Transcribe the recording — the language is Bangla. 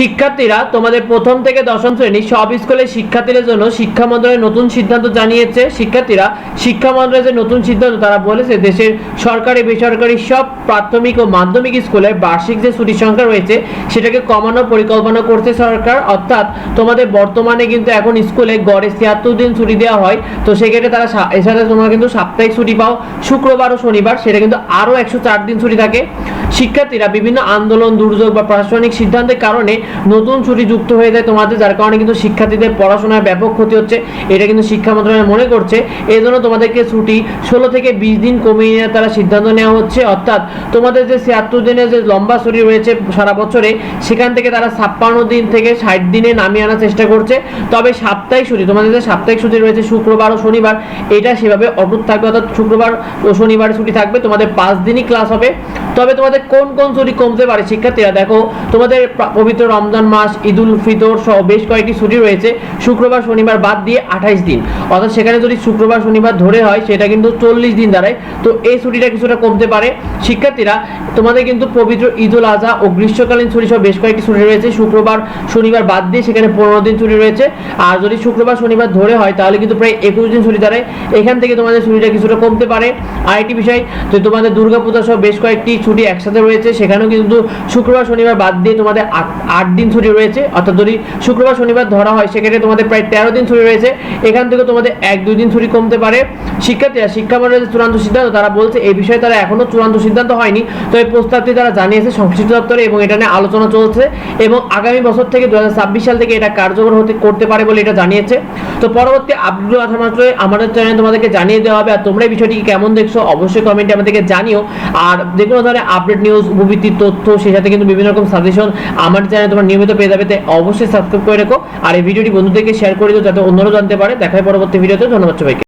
শিক্ষার্থীরা তোমাদের প্রথম থেকে দশম শ্রেণি সব স্কুলের শিক্ষার্থীদের জন্য শিক্ষা মন্ত্রণালয় নতুন সিদ্ধান্ত জানিয়েছে। শিক্ষার্থীরা শিক্ষা মন্ত্রণালয়ের যে নতুন সিদ্ধান্ত, তারা বলেছে দেশের সরকারি, বেসরকারি সব প্রাথমিক ও মাধ্যমিক স্কুলের বার্ষিক যে ছুটির সংখ্যা রয়েছে, সেটাকে কমানোর পরিকল্পনা করছে সরকার। অর্থাৎ তোমাদের বর্তমানে কিন্তু এখন স্কুলে গড়ে ছিয়াত্তর দিন ছুটি দেওয়া হয়। তো সেক্ষেত্রে তারা এছাড়া তোমরা কিন্তু সাপ্তাহিক ছুটি পাও। শুক্রবার ও শনিবার সেটা কিন্তু আরও একশো চার দিন ছুটি থাকে। শিক্ষার্থীরা বিভিন্ন আন্দোলন, দুর্যোগ বা প্রশাসনিক সিদ্ধান্তের কারণে নতুন ছুটি যুক্ত হয়ে যায় তোমাদের, যার কারণে কিন্তু শিক্ষার্থীদের পড়াশোনায় ব্যাপক ক্ষতি হচ্ছে। এটা কিন্তু শিক্ষা মন্ত্রণালয় মনে করছে। এই জন্য তোমাদেরকে ছুটি ষোলো থেকে বিশ দিন কমিয়ে নেওয়ার তারা সিদ্ধান্ত নেওয়া হচ্ছে। অর্থাৎ তোমাদের যে ছিয়াত্তর দিনের যে লম্বা ছুটি রয়েছে সারা বছরে, সেখান থেকে তারা ছাপ্পান্ন দিন থেকে ষাট দিনে নামিয়ে আনার চেষ্টা করছে। তবে সাপ্তাহিক ছুটি, তোমাদের যে সাপ্তাহিক ছুটি রয়েছে শুক্রবার ও শনিবার, এটা সেভাবে অটুট থাকবে। অর্থাৎ শুক্রবার ও শনিবার ছুটি থাকবে। তোমাদের পাঁচ দিনই ক্লাস হবে। তবে তোমাদের কোন কোন ছুটি কমতে পারে শিক্ষার্থীরা? দেখো, তোমাদের পবিত্র রমজান মাস, ঈদুল ফিতর সহ বেশ কয়েকটি ছুটি রয়েছে। শুক্রবার, শনিবার বাদ দিয়ে আঠাইশ দিন। অর্থাৎ সেখানে যদি শুক্রবার, শনিবার ধরে হয়, সেটা কিন্তু চল্লিশ দিন দাঁড়ায়। তো এই ছুটিটা কিছুটা কমতে পারে। শিক্ষার্থীরা, তোমাদের কিন্তু পবিত্র ঈদুল আজহা ও গ্রীষ্মকালীন ছুটি সহ বেশ কয়েকটি ছুটি রয়েছে। শুক্রবার, শনিবার বাদ দিয়ে সেখানে পনেরো দিন ছুটি রয়েছে। আর যদি শুক্রবার, শনিবার ধরে হয়, তাহলে কিন্তু প্রায় একুশ দিন ছুটি দাঁড়ায়। এখান থেকে তোমাদের ছুটিটা কিছুটা কমতে পারে। আরেকটি বিষয় তো তোমাদের দুর্গাপূজা সহ বেশ কয়েকটি ছুটি একসাথে রয়েছে। সেখানেও কিন্তু শুক্রবার, শনিবার বাদ দিয়ে তোমাদের আট- দিন ছুটি রয়েছে, অর্থাৎ যদি শুক্রবার, শনিবার ধরা হয়, সেক্ষেত্রে তোমাদের প্রায় তেরো দিন ছুটি রয়েছে। এখান থেকে তোমাদের এক, দুই দিন ছুটি কমতে পারে। শিক্ষার্থীরা শিক্ষা মন্ডলের চূড়ান্ত সিদ্ধান্ত, তারা বলছে এই বিষয়ে তারা এখনও চূড়ান্ত সিদ্ধান্ত হয়নি। তো এই প্রস্তাবটি তারা জানিয়েছে সংশ্লিষ্ট দপ্তরে এবং এটা নিয়ে আলোচনা চলছে এবং আগামী বছর থেকে দু হাজার ছাব্বিশ সাল থেকে এটা কার্যকর হতে, করতে পারে বলে এটা জানিয়েছে। তো পরবর্তী আপডেট আসা মাত্র আমাদের চ্যানেলে তোমাদেরকে জানিয়ে দেওয়া হবে। আর তোমরা এই বিষয়টিকে কেমন দেখছ, অবশ্যই কমেন্টে আমাদেরকে জানিও। আর যে কোনো ধরনের আপডেট নিউজ উপবৃত্তির তথ্য, সেই সাথে কিন্তু বিভিন্ন রকম সাজেশন আমার চ্যানেলে তোমরা নিয়মিত পেয়ে যাবে তাই অবশ্যই সাবস্ক্রাইব করে রেখো। আর এই ভিডিওটি বন্ধুদেরকে শেয়ার করে দিও, যাতে অন্যরাও জানতে পারে। দেখায় পরবর্তী ভিডিওতে। ধন্যবাদ সবাইকে।